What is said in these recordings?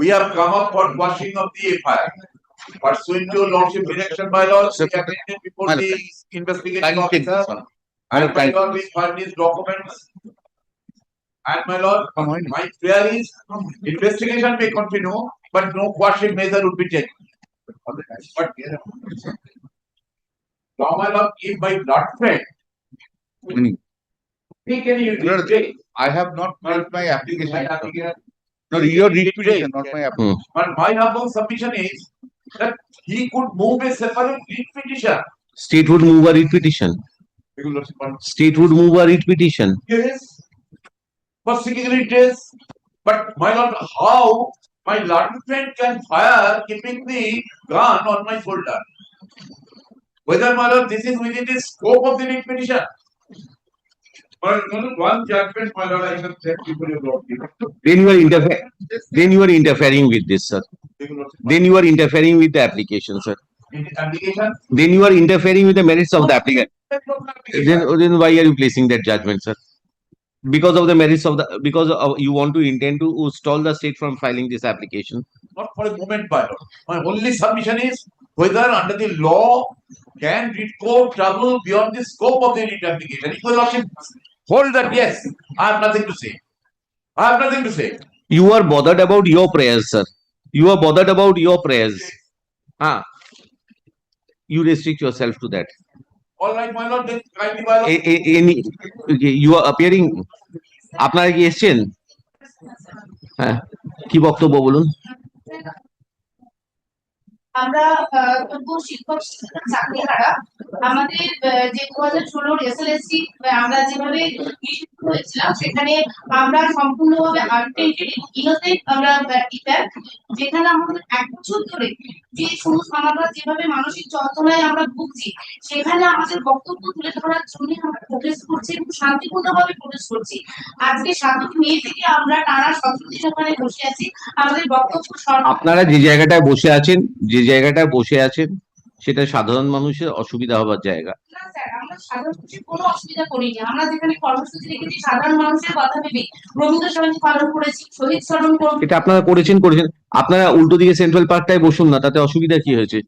We have come up for quashing of the FIR. Pursuant to lordship direction by law, we have written before the investigating take officer. And my lord, we find these documents. And my lord, my prayer is, investigation may continue, but no quashing measure would be taken. But now, my lord, if my blood friend, he hmm. can you No, no, I have not made my my application. Application. No, your retribution, not my application. Hmm. But my humble submission is that he could move a separate writ petition. State would move a writ petition. State would move a writ petition. Yes. For seeking redress. But my lord, how my lord friend can fire keeping the gun on my shoulder? Whether my lord, this is within the scope of the writ petition. But one judgment, my lord, I can check before you. Then you are interfering, then you are interfering with this, sir. Then you are interfering with the application, sir. Application. Then you are interfering with the merits of the applicant. Then, then why are you placing that judgment, sir? Because of the merits of the, because of, you want to intend to stall the state from filing this application. not for a moment, my lord. My only submission is whether under the law can writ court travel beyond the scope of the application. Your lordship hold that, yes, I have nothing to say. I have nothing to say. You are bothered about your prayers, sir. You are bothered about your prayers. Ah. You restrict yourself to that. All right, my lord, then kindly, my lord. A- A- any- okay, you are appearing আপনারা কি এসছেন হ্যাঁ কি বক্তব্য বলুন আমরা শিক্ষক আমাদের যে দু হাজার এসএলএসসি আমরা যেভাবে হয়েছিলাম, সেখানে আমরা সম্পূর্ণভাবে এবং ইনোসেন্ট আমরা টিচার যেখানে আমাদের এক বছর ধরে যে সমস্ত আমরা যেভাবে মানসিক যন্ত্রণায় আমরা ভুগছি, সেখানে আমাদের বক্তব্য তুলে ধরার জন্য আমরা প্রোটেস্ট করছি এবং শান্তিপূর্ণভাবে প্রোটেস্ট করছি। আজকে সাতই মে থেকে আমরা টানা সতেরো দিন ওখানে বসে আছি। আমাদের বক্তব্য আপনারা যে জায়গাটায় বসে আছেন, যে জায়গাটায় বসে আছেন সেটা সাধারণ মানুষের অসুবিধা হবার জায়গা। না স্যার আমরা সাধারণ মানুষের কোনো অসুবিধা করিনি। আমরা যেখানে কর্মসূচি রেখেছি সাধারণ মানুষের কথা ভেবে রবীন্দ্র পালন করেছি শহীদ স্মরণ এটা আপনারা করেছেন করেছেন। আপনারা উল্টো দিকে সেন্ট্রাল পার্কটায় বসুন না তাতে অসুবিধা কি হয়েছে?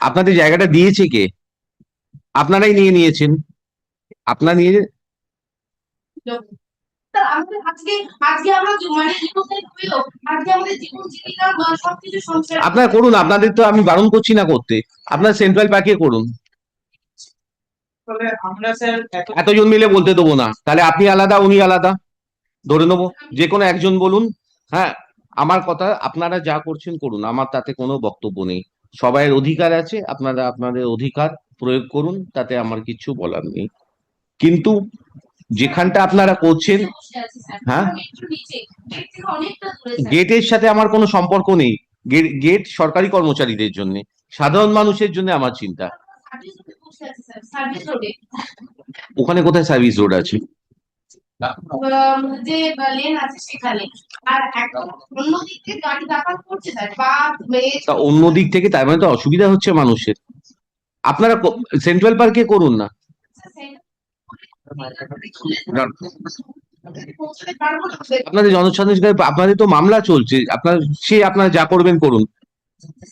আপনাদের জায়গাটা দিয়েছে কে? আপনারাই নিয়ে নিয়েছেন। আপনারা নিয়ে আমাদের আজকে আজকে আমরা মানে ইনোসেন্ট হয়েও আজকে আমাদের জীবন জীবিকা সবকিছু সংসার আপনারা করুন আপনাদের তো আমি বারণ করছি না করতে। আপনার সেন্ট্রাল পার্কে করুন। এতজন মিলে বলতে দেবো না। তাহলে আপনি আলাদা উনি আলাদা। ধরে নেব যে কোনো একজন বলুন। হ্যাঁ আমার কথা আপনারা যা করছেন করুন। আমার তাতে কোনো বক্তব্য নেই। সবাইয়ের অধিকার আছে আপনারা আপনাদের অধিকার প্রয়োগ করুন তাতে আমার কিছু বলার নেই। কিন্তু যেখানটা আপনারা করছেন হ্যাঁ? গেটের সাথে আমার কোনো সম্পর্ক নেই। গেট সরকারি কর্মচারীদের জন্য সাধারণ মানুষের জন্য আমার চিন্তা। ওখানে কোথায় সার্ভিস রোড আছে? যে লেন আছে সেখানে। আর অন্য দিক থেকে গাড়ি যাতায়াত করছে স্যার বা তা অন্য দিক থেকে তার মানে তো অসুবিধা হচ্ছে মানুষের। আপনারা সেন্ট্রাল পার্কে করুন না পৌঁছতে পারব না স্যার। আপনাদের জনসাধারণ আপনাদের তো মামলা চলছে। আপনার সে আপনারা যা করবেন করুন।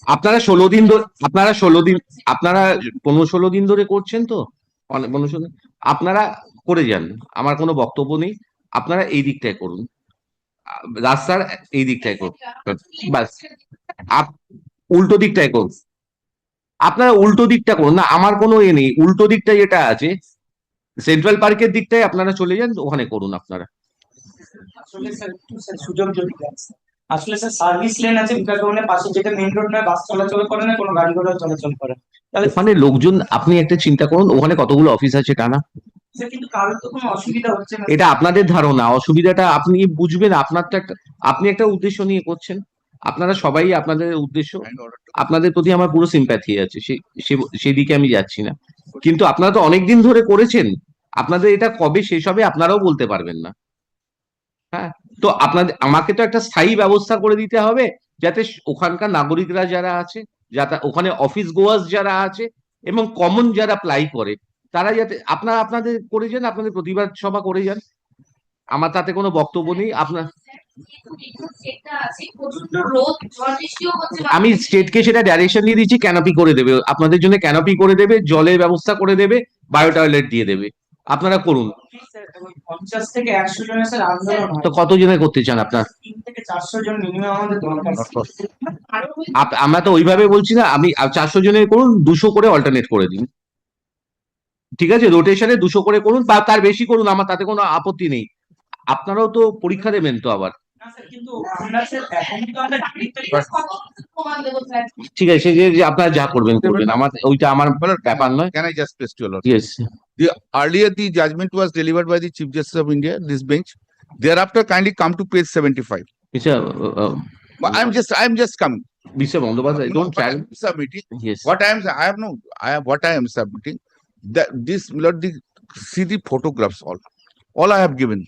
আপনারা ষোলো দিন ধরে, আপনারা ষোলো দিন, আপনারা পনেরো ষোলো দিন ধরে করছেন তো? পনেরো ষোলো আপনারা করে যান। আমার কোনো বক্তব্য নেই। আপনারা এই দিকটায় করুন। রাস্তার এই দিকটায় করুন। বাস। উল্টো দিকটায় করুন। আপনারা উল্টো দিকটা করুন। না, আমার কোনো এ নেই। উল্টো দিকটা যেটা আছে সেন্ট্রাল পার্কের দিকটাই আপনারা চলে যান ওখানে করুন আপনারা। আসলে স্যার একটু স্যার সুযোগ যদি আসলে স্যার সার্ভিস লেন আছে বিকাশ ভবনের পাশে যেটা মেইন রোড নয় বাস চলাচল করে না কোনো গাড়ি ঘোড়া চলাচল করে। তাহলে ওখানে লোকজন আপনি একটা চিন্তা করুন ওখানে কতগুলো অফিস আছে টানা? কিন্তু কারোর তো কোনো অসুবিধা হচ্ছে না। এটা আপনাদের ধারণা অসুবিধাটা আপনি বুঝবেন আপনার তো একটা আপনি একটা উদ্দেশ্য নিয়ে করছেন। আপনারা সবাই আপনাদের উদ্দেশ্য আপনাদের প্রতি আমার পুরো সিম্প্যাথি আছে সেদিকে আমি যাচ্ছি না। কিন্তু আপনারা তো অনেকদিন ধরে করেছেন। আপনাদের এটা কবে শেষ হবে আপনারাও বলতে পারবেন না। হ্যাঁ? তো আপনাদের, আমাকে তো একটা স্থায়ী ব্যবস্থা করে দিতে হবে যাতে ওখানকার নাগরিকরা যারা আছে, যাতে, ওখানে অফিস গোয়ার্স যারা আছে এবং কমন যারা প্লাই করে, তারা যাতে আপনারা আপনাদের করে যান, আপনাদের প্রতিবাদ সভা করে যান। আমার তাতে কোনো বক্তব্য নেই আপনার আমি স্টেটকে সেটা ডাইরেকশন দিয়ে দিচ্ছি ক্যানপি করে দেবে। আপনাদের জন্য ক্যানপি করে দেবে, জলের ব্যবস্থা করে দেবে বায়ো টয়লেট দিয়ে দেবে। আপনারা করুন। পঞ্চাশ কত জনের স্যার আন্দোলন তো কতজনে করতে চান আপনার? আমরা তো ওইভাবে বলছি না আমি চারশো জনের করুন দুশো করে অল্টারনেট করে দিন। ঠিক আছে? রোটেশনে দুশো করে করুন বা তার বেশি করুন আমার তাতে কোনো আপত্তি নেই। আপনারাও তো পরীক্ষা দেবেন তো আবার। না স্যার কিন্তু আমরা স্যার এখন তো আমরা director- কত প্রমাণ দেবো স্যার ঠিক আছে যে যে আপনারা যা করবেন করবেন আমার ওইটা আমার ব্যাপার নয় Can I just press your lord? Yes The earlier the judgment was delivered by the Chief Justice of India, this bench. Thereafter kindly come to page seventy-five. Mister But I'm just, I'm just coming. Mister Bandyopadhyay No, don't but try I'm Submitting, yes what I am, I have no, I have, what I am submitting, that this, Lord, the, see the photographs all. All I have given.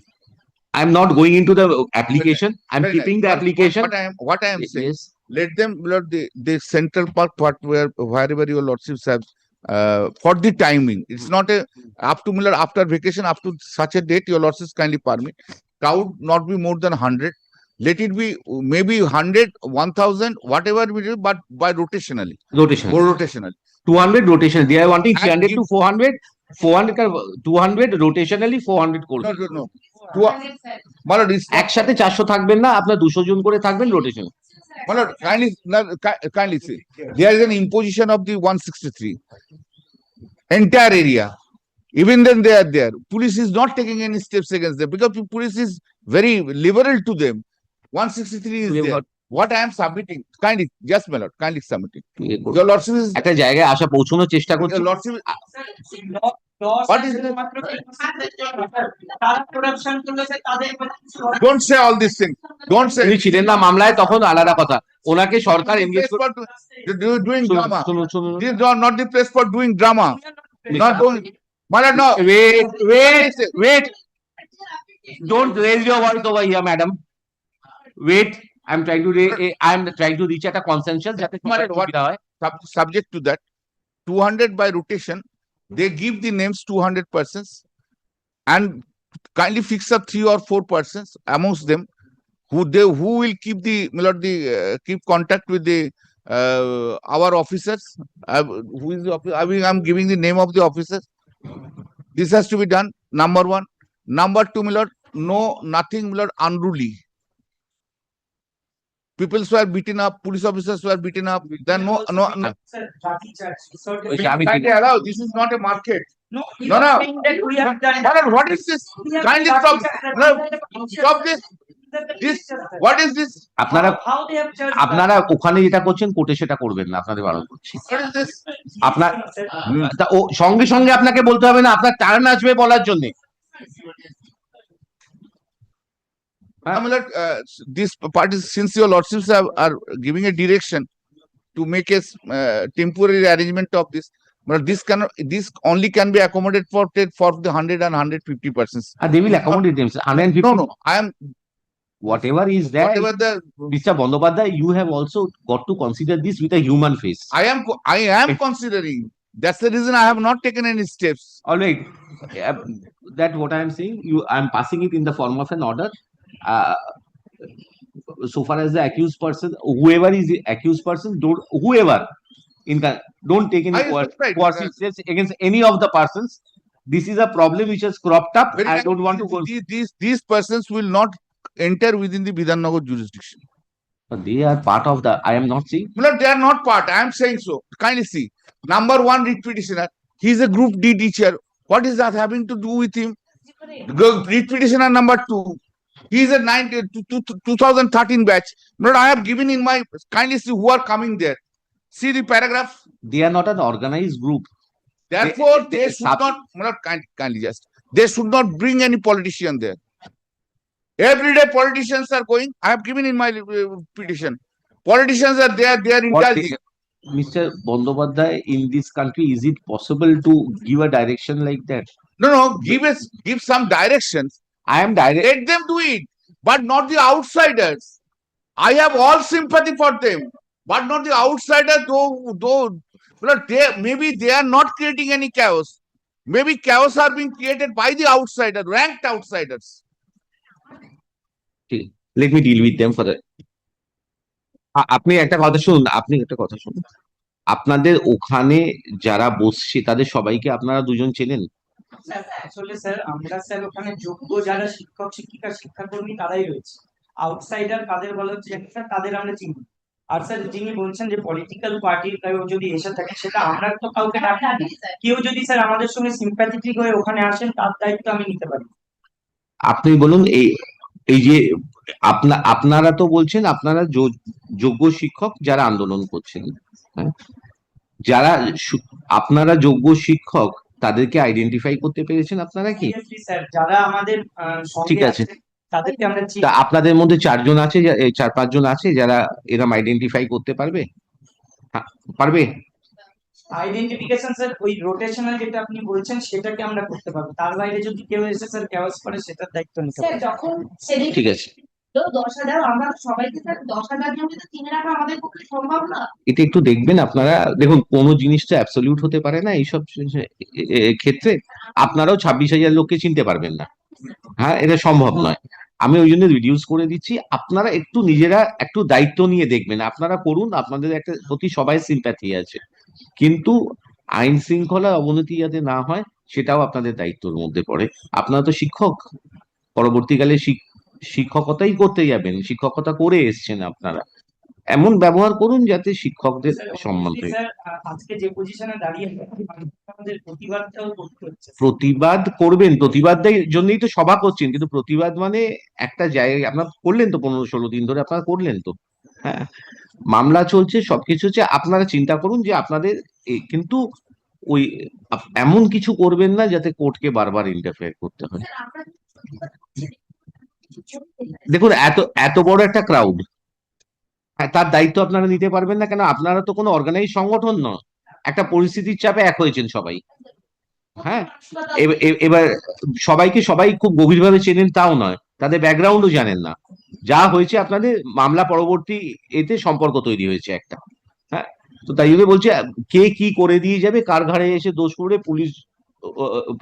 I'm not going into the application. I'm Very keeping nice. the But application. What I am, what I am saying, is, let them, let the, the central park part where, wherever your lordship have, uh, for the timing, it's not a, after Miller, after vacation, up to such a date, your lordship kindly permit, crowd not be more than hundred. Let it be maybe maybe hundred, one thousand, whatever we do, but by rotationally, Rotationally. more rotationally. 200 rotationally. They are wanting And 300 if- to 400 400 ka 200 rotationally 400 No, করবে no, no. Two- sir My lord, it's, একসাথে 400 থাকবেন না আপনার 200 জন করে থাকবেন rotation ki- kindly say, there is an imposition of the one sixty-three. Entire area. Even then they are there. Police is not taking any steps against them because police is very liberal to them. One sixty-three is there. What I am submitting, kindly, just my lord, kindly submitting. Your lordship is, একটা জায়গায় আসা পৌঁছানোর চেষ্টা করছি What is don't say all these things. Don't say. উনি ছিলেন না মামলায় তখন আলাদা কথা ওনাকে সরকার শুনুন This is not not the place for doing drama. Not doing, my lord, no. wait wait wait don't raise your voice over here madam wait i'm trying to eh, i'm trying to reach at a consensus যাতে সবার Madam, what- হয় sub- subject to that, two hundred by rotation, they give the names two hundred persons. And kindly fix up three or four persons amongst them who they, who will keep the, my lord, the, uh, keep contact with the, uh, our officers. Uh, who is the, offi- I mean, I'm giving the name of the officers. This has to be done, number one. Number two, my lord, no, nothing, my lord, unruly. Peoples were beaten up police officers were beaten up then no no this আপনারা আপনারা ওখানে যেটা করছেন কোর্টে সেটা করবেন না আপনাদের বারণ করছি। আপনার সঙ্গে সঙ্গে আপনাকে বলতে হবে না আপনার টার্ন আসবে বলার জন্য। Like, uh, this party, since your lordships have, are giving a direction to make a uh, temporary arrangement of this, but this cannot, this only can be accommodated for, for the hundred and hundred fifty persons. আর they will accommodate themselves 150 No, no, I am, whatever is there whatever the, Mr. Bandyopadhyay you have also got to consider this with a human face I am, I am considering. That's the reason I have not taken any steps. all right uh, that what i am saying you i am passing it in the form of an order uh, so far as the accused person whoever is the accused person don't whoever in the don't take any I- coercive steps against any of the persons this is a problem which has cropped up Very i nice. don't want to go These, these, these persons will not enter within the Bidhannagar jurisdiction. But they are part of the i am not saying No, they are not part. I am saying so. Kindly see. Number one read petitioner. He is a group D teacher. What is that having to do with him? Go- Read petitioner number two. He is a nine, uh, two- two- 2013 batch. But I have given in my, kindly see who are coming there. See the paragraph. they are not an organized group Therefore, they- they should not, not kind, kindly just, they should not bring any politician there. Everyday politicians are going, I have given in my uh, petition. Politicians are there, they are indulging. Mr. Bandyopadhyay, in this country, is it possible to give a direction like that? No, no, give us, give some directions. I am direct. Let them do it, but not the outsiders. I have all sympathy for them, but not the outsiders, though, though, but they, maybe they are not creating any chaos. Maybe chaos are being created by the outsider, ranked outsiders. Let me with them them for আপনি একটা কথা শুনুন আপনি একটা কথা শুনুন আপনাদের ওখানে যারা বসছে তাদের সবাইকে আপনারা দুজন চেনেন স্যার আসলে স্যার আমরা স্যার ওখানে যোগ্য যারা শিক্ষক শিক্ষিকা শিক্ষাকর্মী তারাই রয়েছে। আউটসাইডার কাদের বলা হচ্ছে স্যার তাদের আমরা চিনি। আর স্যার যিনি বলছেন যে পলিটিক্যাল পার্টির কেউ যদি এসে থাকে সেটা আমরা তো কাউকে ডাকি না। কেউ যদি স্যার আমাদের সঙ্গে সিম্প্যাথেটিক হয়ে ওখানে আসেন তার দায়িত্ব আমি নিতে পারি। আপনি বলুন এই এই যে আপনা আপনারা তো বলছেন আপনারা যোগ্য শিক্ষক যারা আন্দোলন করছেন। হ্যাঁ? যারা আপনারা যোগ্য শিক্ষক তাদেরকে আইডেন্টিফাই করতে পেরেছেন আপনারা কি? যারা আমাদের ঠিক আছে। তাদেরকে আমরা তা আপনাদের মধ্যে চারজন আছে চার পাঁচজন আছে যারা এরম আইডেন্টিফাই করতে পারবে? হ্যাঁ, পারবে? আইডেন্টিফিকেশন স্যার ওই রোটেশনাল যেটা আপনি বলছেন সেটাকে আমরা করতে পারব। তার বাইরে যদি কেউ এসে স্যার ক্যাওয়াস করে সেটার দায়িত্ব নিতে স্যার যখন সেদিন ঠিক আছে। এটা একটু দেখবেন আপনারা, দেখুন, কোনো জিনিসটা অ্যাবসলিউট হতে পারে না এইসব ক্ষেত্রে। আপনারাও ছাব্বিশ হাজার লোককে চিনতে পারবেন না। হ্যাঁ এটা সম্ভব নয়। আমি ওই জন্য রিডিউস করে দিচ্ছি। আপনারা একটু নিজেরা একটু দায়িত্ব নিয়ে দেখবেন। আপনারা করুন, আপনাদের একটা প্রতি সবাই সিম্প্যাথি আছে। কিন্তু আইন শৃঙ্খলা অবনতি যাতে না হয়, সেটাও আপনাদের দায়িত্বের মধ্যে পড়ে। আপনারা তো শিক্ষক। পরবর্তীকালে শিক- শিক্ষকতাই করতে যাবেন শিক্ষকতা করে এসছেন আপনারা। এমন ব্যবহার করুন যাতে শিক্ষকদের সম্মান আজকে যে পজিশনে দাঁড়িয়ে প্রতিবাদ করবেন প্রতিবাদের জন্যই তো সভা করছেন কিন্তু প্রতিবাদ মানে একটা জায়গায় আপনার করলেন তো পনেরো ষোলো দিন ধরে আপনারা করলেন তো। হ্যাঁ মামলা চলছে সবকিছু হচ্ছে আপনারা চিন্তা করুন যে আপনাদের এ- কিন্তু ওই এমন কিছু করবেন না যাতে কোর্টকে বারবার ইন্টারফেয়ার করতে হয়। দেখুন, এত এত বড় একটা ক্রাউড তার দায়িত্ব আপনারা নিতে পারবেন না কেন? আপনারা তো কোনো অর্গানাইজ সংগঠন নয় একটা পরিস্থিতির চাপে এক হয়েছেন সবাই। হ্যাঁ? এবার সবাইকে সবাই খুব গভীরভাবে চেনেন তাও নয়। তাদের ব্যাকগ্রাউন্ডও জানেন না। যা হয়েছে আপনাদের মামলা পরবর্তী এতে সম্পর্ক তৈরি হয়েছে একটা। হ্যাঁ? তো তাই জন্য বলছে, কে কি করে দিয়ে যাবে, কার ঘাড়ে এসে দোষ করে পুলিশ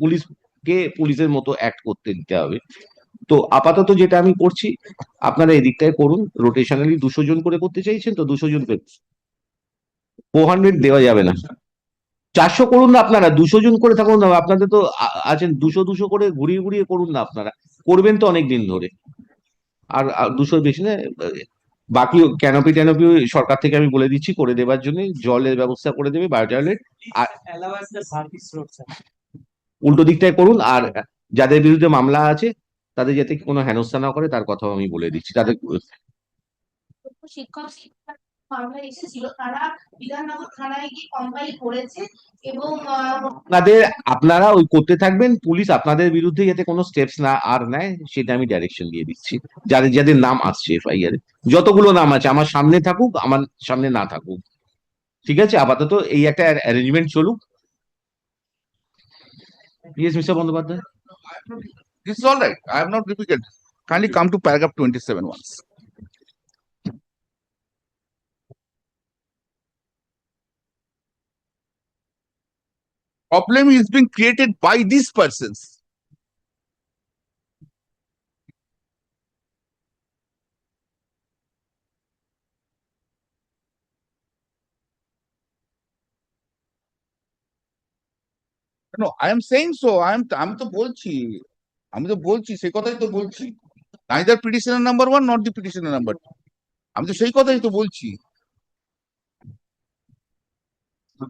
পুলিশকে পুলিশের মতো অ্যাক্ট করতে দিতে হবে। তো আপাতত যেটা আমি করছি আপনারা এই এদিকটায় করুন রোটেশনালি দুশো জন করে করতে চাইছেন তো দুশো জন ফোর হান্ড্রেড দেওয়া যাবে না। চারশো করুন না আপনারা দুশো জন করে থাকুন না আপনাদের তো আছেন দুশো দুশো করে ঘুরিয়ে ঘুরিয়ে করুন না আপনারা। করবেন তো অনেক দিন ধরে। আর আর দুশোর বেশি না বাকি ক্যানোপি ট্যানোপি সরকার থেকে আমি বলে দিচ্ছি করে দেবার জন্য জলের ব্যবস্থা করে দেবে আর- সার্ভিস রোড স্যার উল্টো দিকটায় করুন আর যাদের বিরুদ্ধে মামলা আছে তাদের যাতে কোনো হেনস্থা না করে তার কথাও আমি বলে দিচ্ছি। তাদের শিক্ষক শিক্ষা মামলা এসেছিল তারা বিধাননগর থানায় গিয়ে কম্পাইল করেছে এবং আহ, আপনাদের আপনারা ওই করতে থাকবেন পুলিশ আপনাদের বিরুদ্ধে যাতে কোনো স্টেপস না আর নেয় সেটা আমি ডাইরেকশন দিয়ে দিচ্ছি। যাদের যাদের নাম আসছে এফআইআর যতগুলো নাম আছে আমার সামনে থাকুক আমার সামনে না থাকুক। ঠিক আছে? আপাতত এই একটা অ্যারেঞ্জমেন্ট চলুক। Yes mister Bandyopadhyay. This is all right. I have not difficult. Kindly come to paragraph twenty-seven once. Problem is being created by these persons. No, I am saying so. I am, আমি তো বলছি আমি তো বলছি সেই কথাই তো বলছি petitioner number one not the petitioner number two আমি তো সেই কথাই তো বলছি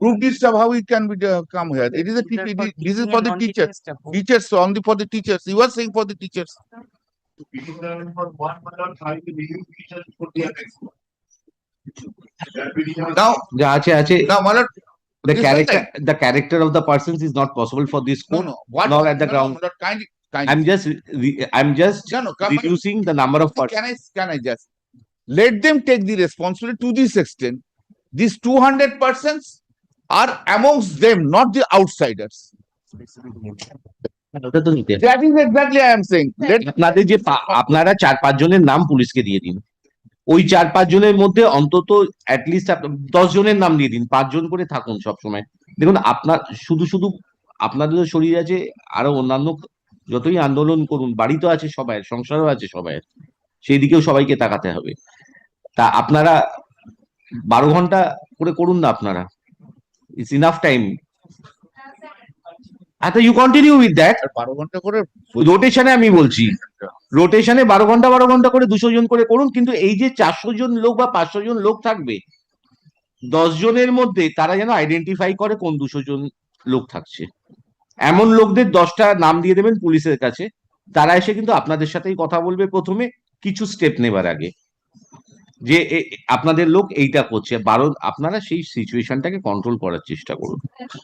group stuff how it can be uh, come here it is a for this is for the teacher non-teaching teachers only for the teachers you are saying for the teachers now আছে আছে now my lord the character the character of the persons is not possible for this no no what Nor at the ground. my lord, kindly kindly i'm just re- i'm just no no come on. the number of persons Can I, can I just, let them take the responsibility to this extent. These two hundred persons are amongst them, not the outsiders. That is exactly I am saying. Let, আপনাদের যে আপনারা চার পাঁচ জনের নাম পুলিশকে দিয়ে দিন ওই চার পাঁচ জনের মধ্যে অন্তত অ্যাটলিস্ট দশ জনের নাম দিয়ে দিন পাঁচজন করে থাকুন সবসময় দেখুন আপনার শুধু শুধু আপনাদের শরীর আছে আরও অন্যান্য যতই আন্দোলন করুন বাড়ি তো আছে সবাই সংসারও আছে সবাই সেই দিকেও সবাইকে তাকাতে হবে। তা আপনারা বারো ঘণ্টা করে করুন না আপনারা। ইটস ইনাফ টাইম আচ্ছা ইউ কন্টিনিউ উইথ দ্যাট বারো ঘণ্টা করে রোটেশনে আমি বলছি। রোটেশনে বারো ঘণ্টা বারো ঘণ্টা করে দুশো জন করে করুন কিন্তু এই যে চারশো জন লোক বা পাঁচশো জন লোক থাকবে দশ জনের মধ্যে তারা যেন আইডেন্টিফাই করে কোন দুশো জন লোক থাকছে। এমন লোকদের দশটা নাম দিয়ে দেবেন পুলিশের কাছে, তারা এসে কিন্তু আপনাদের সাথেই কথা বলবে প্রথমে, কিছু স্টেপ নেবার আগে। যে আপনাদের লোক এইটা করছে বারো আপনারা সেই সিচুয়েশনটাকে কন্ট্রোল করার চেষ্টা করুন।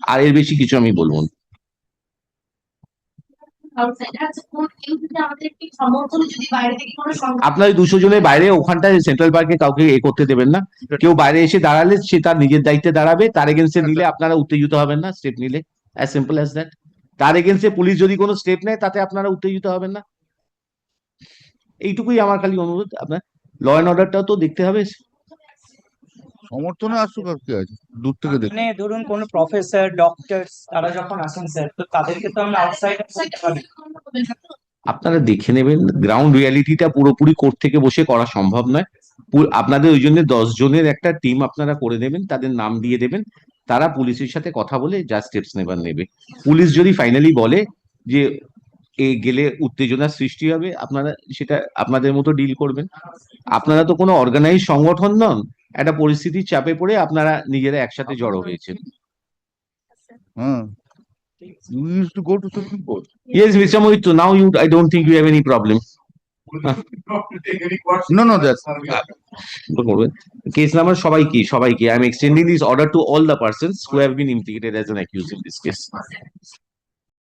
আর এর বেশি কিছু আমি বলব না। আপনার দুশো জনের বাইরে ওখানটায় সেন্ট্রাল পার্কে কাউকে এ করতে দেবেন না। কেউ বাইরে এসে দাঁড়ালে সে তার নিজের দায়িত্বে দাঁড়াবে, তার এগেনস্টে নিলে আপনারা উত্তেজিত হবেন না স্টেপ নিলে। অ্যাজ সিম্পল অ্যাজ দ্যাট তার এগেনস্টে পুলিশ যদি কোনো স্টেপ নেয় তাতে আপনারা উত্তেজিত হবেন না। এইটুকুই আমার খালি অনুরোধ। আপনার ল অ্যান্ড অর্ডারটাও তো দেখতে হবে। সমর্থনে আসুক আর কি আছে। দূর থেকে দেখ মানে ধরুন কোনো প্রফেসর ডক্টর তারা যখন আসেন স্যার তো তাদেরকে তো আমরা আউটসাইড আপনারা দেখে নেবেন গ্রাউন্ড রিয়ালিটিটা পুরোপুরি কোর্ট থেকে বসে করা সম্ভব নয়। আপনাদের ওই জন্য দশ জনের একটা টিম আপনারা করে দেবেন তাদের নাম দিয়ে দেবেন। তারা পুলিশের সাথে কথা বলে যা স্টেপস নেবার নেবে। পুলিশ যদি ফাইনালি বলে যে এ গেলে উত্তেজনার সৃষ্টি হবে আপনারা সেটা আপনাদের মতো ডিল করবেন। আপনারা তো কোনো অর্গানাইজ সংগঠন নন একটা পরিস্থিতির চাপে পড়ে আপনারা নিজেরা একসাথে জড়ো হয়েছেন। হ্যাঁ you use to go to supreme court yes mister Mohit now you I don't think you have any problem No, no, that's- case case number সবাই কি? সবাই কি? I am extending this order to all the persons who have been implicated as an accuse in this case